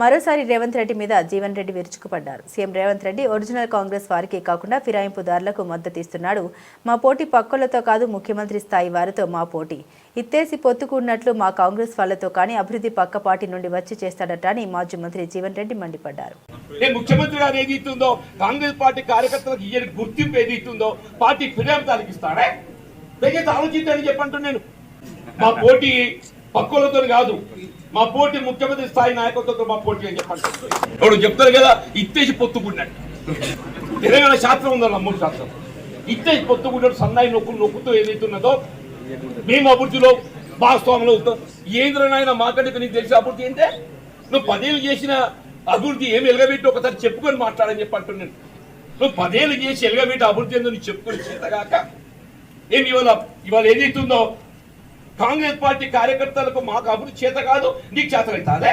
మరోసారి రేవంత్ రెడ్డి మీద జీవన్ రెడ్డి విరుచుకుపడ్డారు. సీఎం రేవంత్ రెడ్డి ఒరిజినల్ కాంగ్రెస్ వారికి కాకుండా ఫిరాయింపుదారులకు మద్దతు ఇస్తున్నాడు. మా పోటీ పక్కలతో కాదు ముఖ్యమంత్రి స్థాయి వారితో మా పోటీ. ఇత్తేసి పొత్తుకున్నట్లు మా కాంగ్రెస్ వాళ్ళతో కానీ అభివృద్ధి పక్క పార్టీ నుండి వచ్చి చేస్తాడట అని మాజీ మంత్రి జీవన్ రెడ్డి మండిపడ్డారు. ముఖ్యమంత్రి గారు ఏది ఇస్తుందో కాంగ్రెస్ పార్టీ కార్యకర్తలకు ఇయ్యని గుర్తింపు ఏది ఇస్తుందో పార్టీ దయచేసి ఆలోచించని మా పోటీ పక్కులతో కాదు. మా పోటీ ముఖ్యమంత్రి స్థాయి నాయకత్వంతో మా పోటీ అని చెప్పండి. ఇప్పుడు చెప్తారు కదా ఇత్తేసి పొత్తుకున్నాడు తెలంగాణ శాస్త్రం ఉందన్న మూడు శాస్త్రం. ఇత్తేసి పొత్తుకున్నాడు సన్నాయి నొక్కులు నొక్కుతూ ఏదైతున్నదో మేము అభివృద్ధిలో భాగస్వాములు అవుతాం. ఏంద్రనైనా మాకంటే నీకు తెలిసి అభివృద్ధి ఏంటే? నువ్వు పదేళ్ళు చేసిన అభివృద్ధి ఏమి ఎలగబెట్టి ఒకసారి చెప్పుకొని మాట్లాడని చెప్పి అంటున్నాను నువ్వు పదేళ్ళు చేసి ఎలగబెట్టి అభివృద్ధి ఏందో నువ్వు చెప్పుకొని చేతగాక ఏమి ఇవాళ ఇవాళ ఏదైతుందో కాంగ్రెస్ పార్టీ కార్యకర్తలకు మాకు అభివృద్ధి చేత కాదు నీకు చేత అవుతాదే